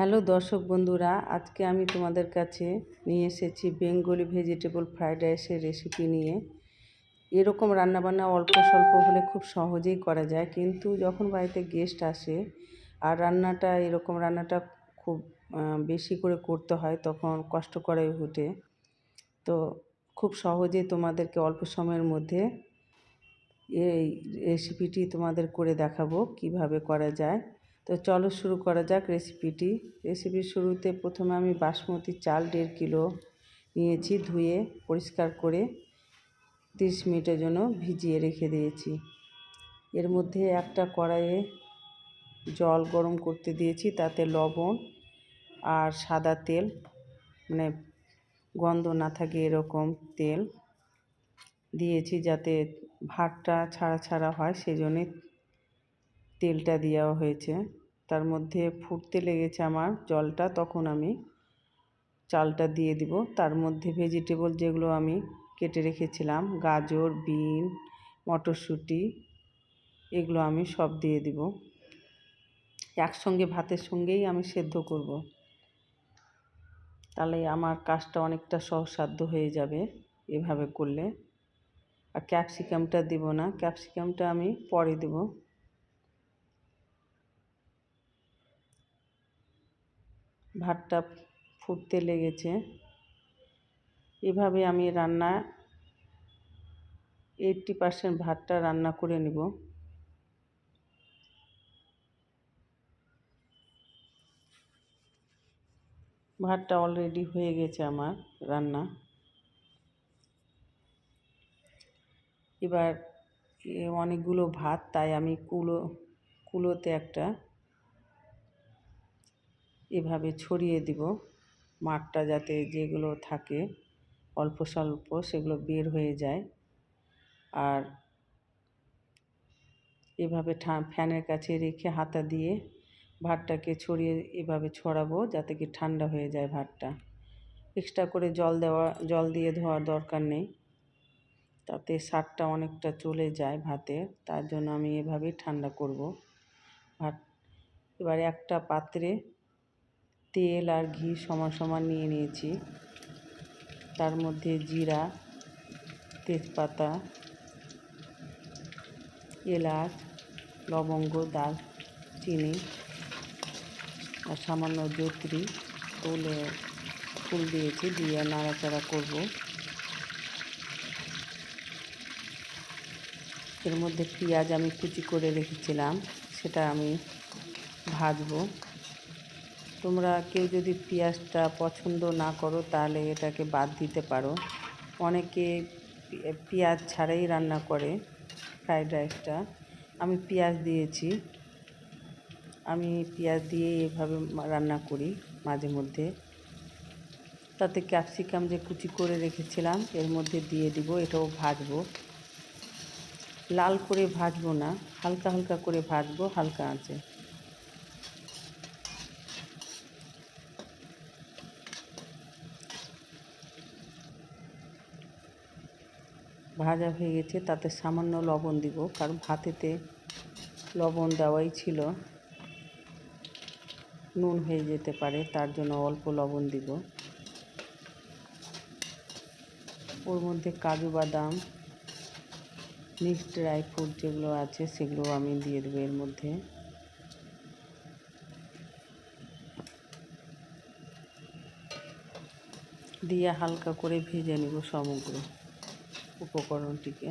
Hello দর্শক বন্ধুরা, আজকে আমি তোমাদের কাছে নিয়ে এসেছি বেঙ্গলি ভেজিটেবল ফ্রাইড রাইসের রেসিপি নিয়ে। এরকম রান্নাবান্না অল্প স্বল্প হলে খুব সহজেই করা যায়, কিন্তু যখন বাড়িতে গেস্ট আসে আর রান্নাটা, এরকম রান্নাটা খুব বেশি করে করতে হয় তখন কষ্ট করে ওঠে। তো খুব সহজেই তোমাদেরকে অল্প সময়ের মধ্যে এই রেসিপিটি তোমাদের করে দেখাবো কীভাবে করা যায়। তো চলো শুরু করা যাক রেসিপিটি রেসিপির শুরুতে প্রথমে আমি বাসমতি চাল দেড় কিলো নিয়েছি ধুয়ে পরিষ্কার করে তিরিশ মিনিটের জন্য ভিজিয়ে রেখে দিয়েছি। এর মধ্যে একটা কড়াইয়ে জল গরম করতে দিয়েছি, তাতে লবণ আর সাদা তেল মানে গন্ধ না থাকে এরকম তেল দিয়েছি যাতে ভাতটা ছাড়া ছাড়া হয় সেই জন্যে তেলটা দেওয়া হয়েছে। তার মধ্যে ফুটতে লেগেছে আমার জলটা, তখন আমি চালটা দিয়ে দিব। তার মধ্যে ভেজিটেবল যেগুলো আমি কেটে রেখেছিলাম, গাজর, বিন, মটরশুঁটি, এগুলো আমি সব দিয়ে দিব। একসঙ্গে ভাতের সঙ্গেই আমি সেদ্ধ করব। তাহলে আমার কাজটা অনেকটা সহসাধ্য হয়ে যাবে এভাবে করলে। আর ক্যাপসিকামটা দিব না ক্যাপসিকামটা আমি পরে দেবো। ভাতটা ফুটতে লেগেছে। এভাবে আমি রান্না এইটটি পার্সেন্ট ভাতটা রান্না করে নেব। ভাতটা অলরেডি হয়ে গেছে আমার রান্না। এবার অনেকগুলো ভাত, তাই আমি কুলো, কুলোতে একটা এভাবে ছড়িয়ে দিব। মাঠটা যাতে যেগুলো থাকে, অল্প স্বল্প সেগুলো বের হয়ে যায়। আর এভাবে ফ্যানের কাছে রেখে হাতা দিয়ে ভাতটাকে ছড়িয়ে এভাবে ছড়াবো যাতে কি ঠান্ডা হয়ে যায় ভাতটা। এক্সট্রা করে জল দেওয়া, জল দিয়ে ধোয়ার দরকার নেই। তাতে স্বাদটা অনেকটা চলে যায় ভাতে, তার জন্য আমি এভাবেই ঠান্ডা করব। ভাত, এবারে একটা পাত্রে তেল আর ঘি সমান সমান নিয়ে নিয়েছি। তার মধ্যে জিরা, তেজপাতা, এলাচ, লবঙ্গ দাল চিনি আর সামান্য জত্রি ফুলে ফুল দিয়েছি দিয়ে নাড়াচাড়া করব। এর মধ্যে পেঁয়াজ আমি কুচি করে রেখেছিলাম, সেটা আমি ভাজবো। তোমরা কেউ যদি পেঁয়াজটা পছন্দ না করো, তাহলে এটাকে বাদ দিতে পারো। অনেকে পেঁয়াজ ছাড়াই রান্না করে ফ্রাইড রাইসটা। আমি পেঁয়াজ দিয়েছি। আমি পেঁয়াজ দিয়ে এভাবে রান্না করি মাঝে মধ্যে। তাতে ক্যাপসিকাম যে কুচি করে রেখেছিলাম, এর মধ্যে দিয়ে দিব, এটাও ভাজবো। লাল করে ভাজবো না, হালকা হালকা করে ভাজবো, হালকা আঁচে। ভাজা হয়ে গেছে, তাতে সামান্য লবণ দিব, কারণ ভাতেতে লবণ দেওয়াই ছিল। নুন হয়ে যেতে পারে, তার জন্য অল্প লবণ দিব। ওর মধ্যে কাজু বাদাম, মিক্সড ড্রাই ফ্রুট যেগুলো আছে, সেগুলো আমি দিয়ে দেবো এর মধ্যে। দিয়ে হালকা করে ভেজে নেব সমগ্র। উপকরণটিকে।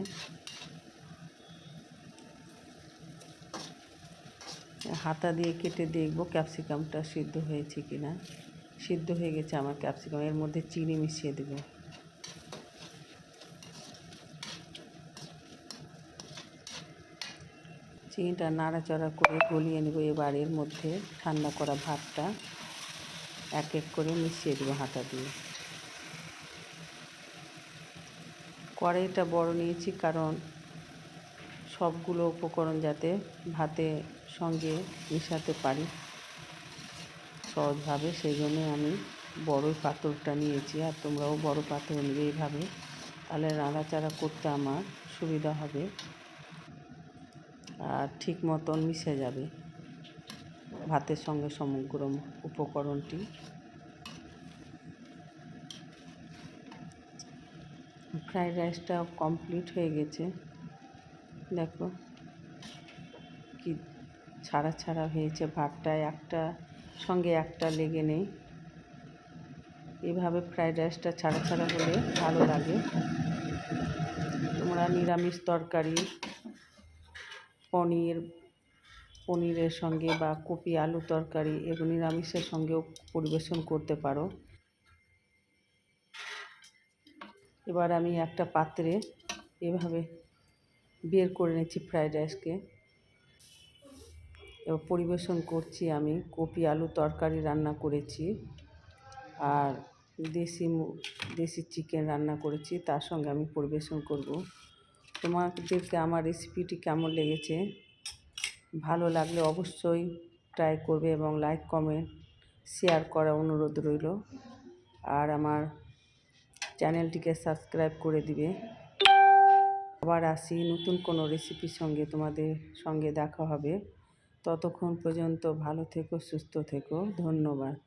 হাতা দিয়ে কেটে দেখব ক্যাপসিকামটা সিদ্ধ হয়েছে কি না সিদ্ধ হয়ে গেছে আমার ক্যাপসিকাম, এর মধ্যে চিনি মিশিয়ে দেবো। চিনিটা নাড়াচড়া করে গলিয়ে নেব এবার, এর মধ্যে ঠান্ডা করা ভাতটা এক এক করে মিশিয়ে দেবো হাতা দিয়ে। কড়াইটা বড় নিয়েছি কারণ সবগুলো উপকরণ যাতে ভাতে সঙ্গে মেশাতে পারি সহজভাবে, সেই জন্যে আমি বড়ই পাথরটা নিয়েছি। আর তোমরাও বড় পাথর নেবে এইভাবে, তাহলে নাড়াচাড়া করতে আমার সুবিধা হবে আর ঠিক মতন মিশে যাবে ভাতের সঙ্গে সমগ্র উপকরণটি। ফ্রাইড রাইসটা কমপ্লিট হয়ে গেছে। দেখো কি ছাড়া ছাড়া হয়েছে ভাতটায় একটা সঙ্গে একটা লেগে নেই। এভাবে ফ্রাইড রাইসটা ছাড়া ছাড়া হলে ভালো লাগে। তোমরা নিরামিষ তরকারি, পনির, পনিরের সঙ্গে বা কপি আলু তরকারি, এগুলো নিরামিষের সঙ্গেও পরিবেশন করতে পারো। এবার আমি একটা পাত্রে এভাবে বের করে নিচ্ছি ফ্রাইড রাইসকে। এবার পরিবেশন করছি আমি, কপি, আলু তরকারি রান্না করেছি আর দেশি দেশি চিকেন রান্না করেছি, তার সঙ্গে আমি পরিবেশন করব। তোমাদেরকে আমার রেসিপিটি কেমন লেগেছে? ভালো লাগলে অবশ্যই ট্রাই করবে এবং লাইক কমেন্ট শেয়ার করা অনুরোধ রইল। আর আমার চ্যানেলটিকে সাবস্ক্রাইব করে দিবে। আবার আসি নতুন কোনো রেসিপির সঙ্গে, তোমাদের সঙ্গে দেখা হবে। ততক্ষণ পর্যন্ত ভালো থেকো, সুস্থ থেকো। ধন্যবাদ।